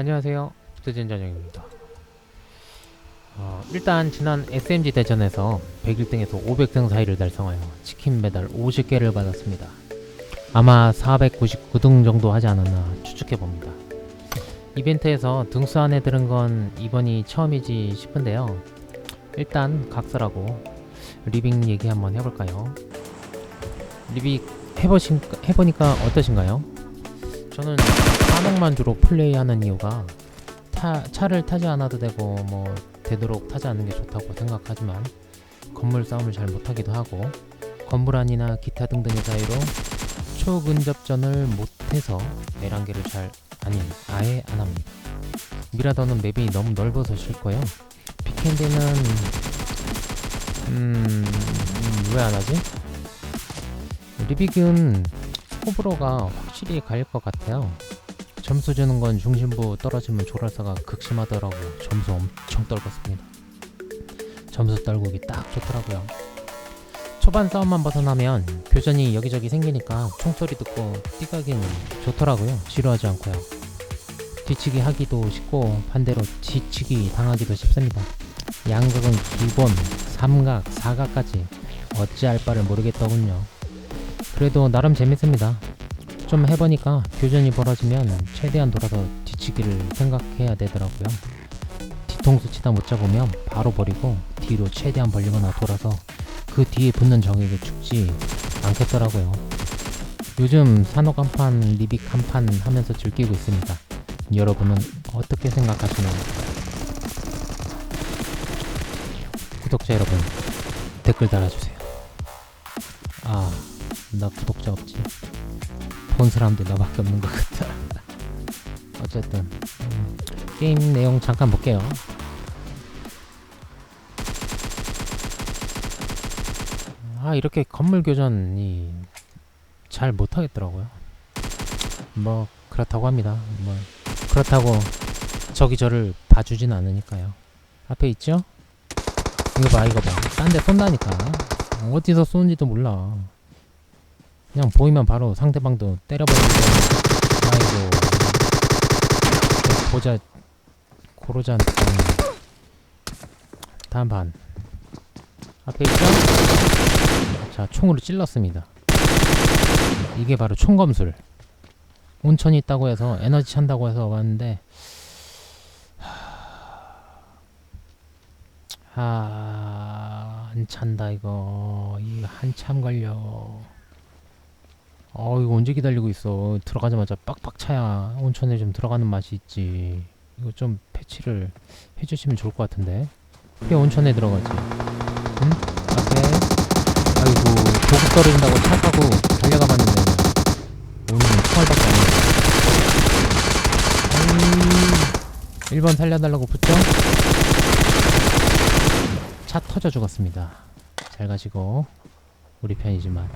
안녕하세요. 부트진 전영입니다. 어, 일단 지난 SMG 대전에서 101등에서 500등 사이를 달성하여 치킨 메달 50개를 받았습니다. 아마 499등 정도 하지 않았나 추측해 봅니다. 이벤트에서 등수 안에 들은 건 이번이 처음이지 싶은데요. 일단 각설하고 리빙 얘기 한번 해볼까요? 리빙 해보신, 해보니까 어떠신가요? 저는 산옥만 주로 플레이하는 이유가 타, 차를 타지 않아도 되고 뭐 되도록 타지 않는 게 좋다고 생각하지만 건물 싸움을 잘 못하기도 하고 건물 안이나 기타 등등의 사이로 초근접전을 못해서 에란계를 잘 아니 아예 안 합니다. 미라더는 맵이 너무 넓어서 싫고요. 피켄드는 음왜 안 하지? 리빅은 호불호가 확실히 갈릴 것 같아요. 점수 주는 건 중심부 떨어지면 조랄사가 극심하더라고 점수 엄청 떨궜습니다. 점수 떨구기 딱 좋더라고요. 초반 싸움만 벗어나면 교전이 여기저기 생기니까 총소리 듣고 뛰가긴 좋더라고요. 지루하지 않고요. 뒤치기 하기도 쉽고 반대로 뒤치기 당하기도 쉽습니다. 양각은 기본, 삼각, 사각까지 어찌할 바를 모르겠더군요. 그래도 나름 재밌습니다. 좀 해보니까 교전이 벌어지면 최대한 돌아서 뒤치기를 생각해야 되더라고요. 뒤통수 치다 못 잡으면 바로 버리고 뒤로 최대한 벌리거나 돌아서 그 뒤에 붙는 적에게 죽지 않겠더라고요. 요즘 산옥 한판, 리빅 한판 하면서 즐기고 있습니다. 여러분은 어떻게 생각하시나요? 구독자 여러분 댓글 달아주세요. 아, 나 구독자 없지. 본 사람도 나밖에 없는 것 같아. 어쨌든 음, 게임 내용 잠깐 볼게요. 아 이렇게 건물 교전이 잘 못하겠더라고요. 뭐 그렇다고 합니다. 뭐 그렇다고 저기 저를 봐주진 않으니까요. 앞에 있죠? 이거 봐 이거 봐. 딴 데 쏜다니까. 어디서 쏘는지도 몰라. 그냥 보이면 바로 상대방도 때려버리고 아이고. 보자. 고로자. 다음 반 앞에 있죠? 자 총으로 찔렀습니다. 이게 바로 총검술. 온천이 있다고 해서 에너지 찬다고 해서 왔는데 하안 찬다 이거. 이거 한참 걸려 어 이거 언제 기다리고 있어? 들어가자마자 빡빡 차야 온천에 좀 들어가는 맛이 있지. 이거 좀 패치를 해주시면 좋을 것 같은데. 왜 온천에 들어가지. 응? 앞에. 아이고 고급 떨어진다고 차 타고 달려가 봤는데. 오늘 총알밖에 안 돼. 1번 살려달라고 붙죠? 차 터져 죽었습니다. 잘 가시고 우리 편이지만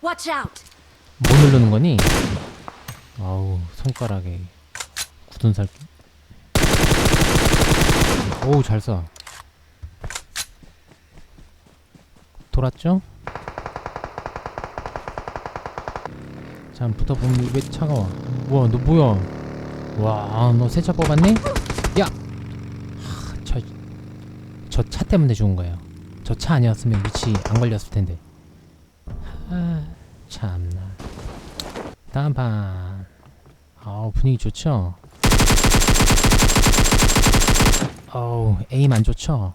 Watch out! 뭐 누르는 거니? 아우 손가락에 굳은 살. 오우 잘 쏴. 돌았죠? 자 붙어보면 왜 차가워? 뭐야 너 뭐야? 와너 새 차 뽑았니? 야! 저저 차 때문에 죽은 거예요. 저 차 아니었으면 위치 안 걸렸을 텐데. 아, 참나. 다음 판. 아우 분위기 좋죠? 어우 에임 안 좋죠?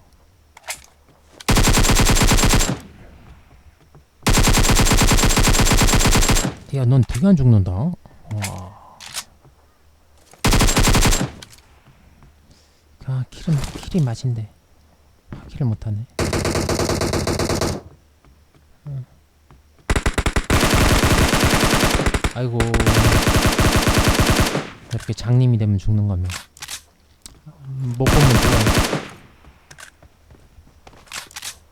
야, 넌 되게 안 죽는다. 와. 아, 킬은 킬이 맛인데. 아, 킬을 못하네. 아이고. 이렇게 장님이 되면 죽는 거면. 음, 못 보면 죽어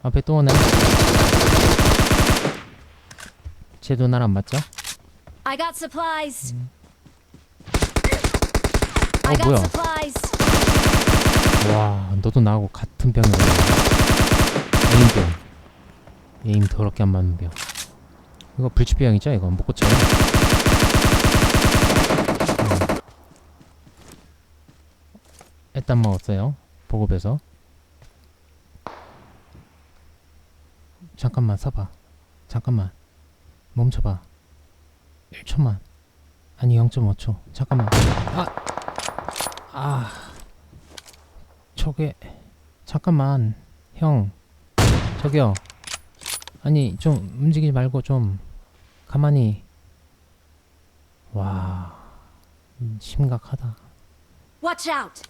앞에 또 오네 쟤도 나랑 맞죠? I got supplies. 어 I got 뭐야? supplies. 와 너도 나하고 같은 병이야. 에임병. 에임 더럽게 안 맞는 병. 이거 불치병이죠 이거? 못 고쳐요 일단 먹었어요. 보급에서. 잠깐만 서봐. 잠깐만. 멈춰봐. 1초만. 아니 0.5초. 잠깐만. 아. 아. 저게 잠깐만. 형. 저기요. 아니 좀 움직이지 말고 좀 가만히. 와. 음, 심각하다. Watch out!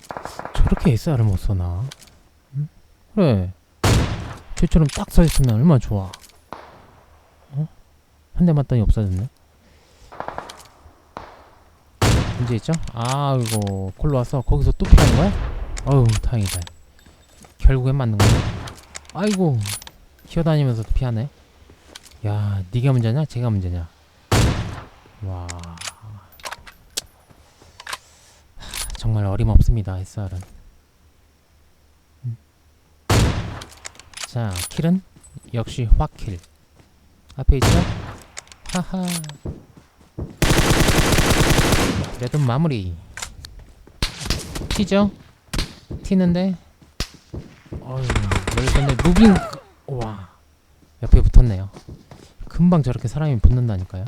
저렇게 SR을 못 써나? 응? 그래. 쟤처럼 딱 서 있으면 얼마나 좋아. 어? 한 대 맞더니 없어졌네. 문제 있죠? 아이고 콜로 와서 거기서 또 피하는 거야? 어우 다행이다. 결국엔 맞는 거네. 아이고 기어다니면서 도 피하네. 야, 네가 문제냐? 제가 문제냐? 와. 정말 어림없습니다 SR은. 음. 자 킬은 역시 화킬. 앞에 있죠? 하하. 그래도 마무리. 튀죠? 튀는데? 어휴 근데 무빙 와. 옆에 붙었네요. 금방 저렇게 사람이 붙는다니까요.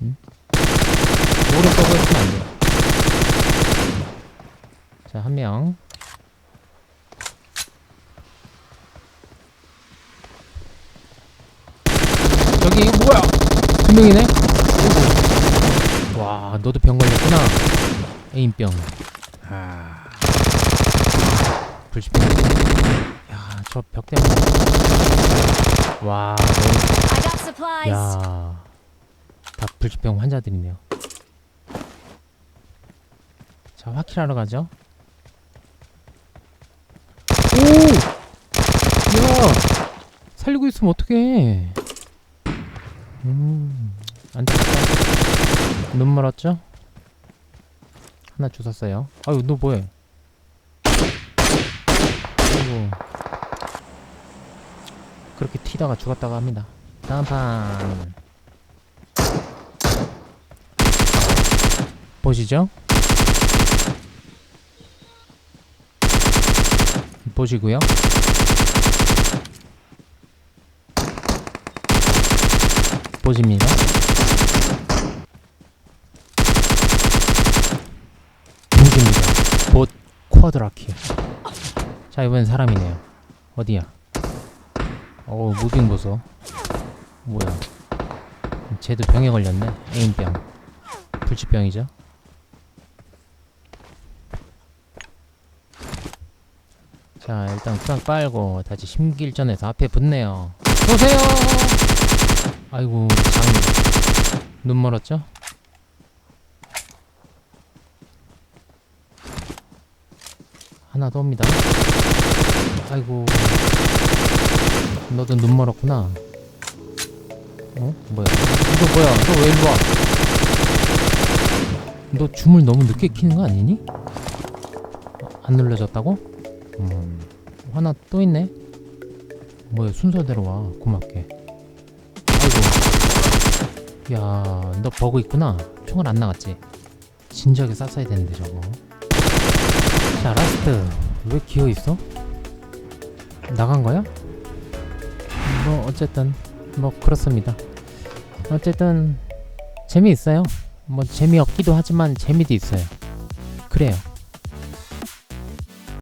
응? 오래 떠고 있으면 안 돼요 자, 한 명. 여기 이거 뭐야? 두 명이네? 와, 너도 병 걸렸구나. 에임병. 아. 불시병. 야, 저 벽 때문에. 와, 너무. 야, 다 불치병 환자들이네요. 자, 화킬하러 가죠. 오! 야! 살리고 있으면 어떡해. 음, 안 되겠다. 눈 멀었죠? 하나 주웠어요. 아유, 너 뭐해? 아이고. 그렇게 튀다가 죽었다가 합니다. 다음 판 보시죠 보시고요. 보십니다. 보십니다. 봇 쿼드라킬 자 이번엔 사람이네요. 어디야? 어우 무빙 보소. 뭐야? 쟤도 병에 걸렸네. 에임병. 불치병이죠 자 일단 구상 빨고 다시 심길전에서 앞에 붙네요 쏘세요 아이고 장눈 멀었죠 하나 더 옵니다 아이고 너도 눈 멀었구나 어? 뭐야? 이거 뭐야? 너 왜 일로 와? 너 줌을 너무 늦게 키는 거 아니니? 어, 안 눌러졌다고? 음, 하나 또 있네? 뭐야, 순서대로 와. 고맙게. 아이고. 야, 너 버그 있구나. 총알 안 나갔지? 진작에 쐈어야 되는데, 저거. 자, 라스트. 왜 기어 있어? 나간 거야? 뭐, 어쨌든. 뭐 그렇습니다. 어쨌든 재미있어요. 뭐 재미없기도 하지만 재미도 있어요. 그래요.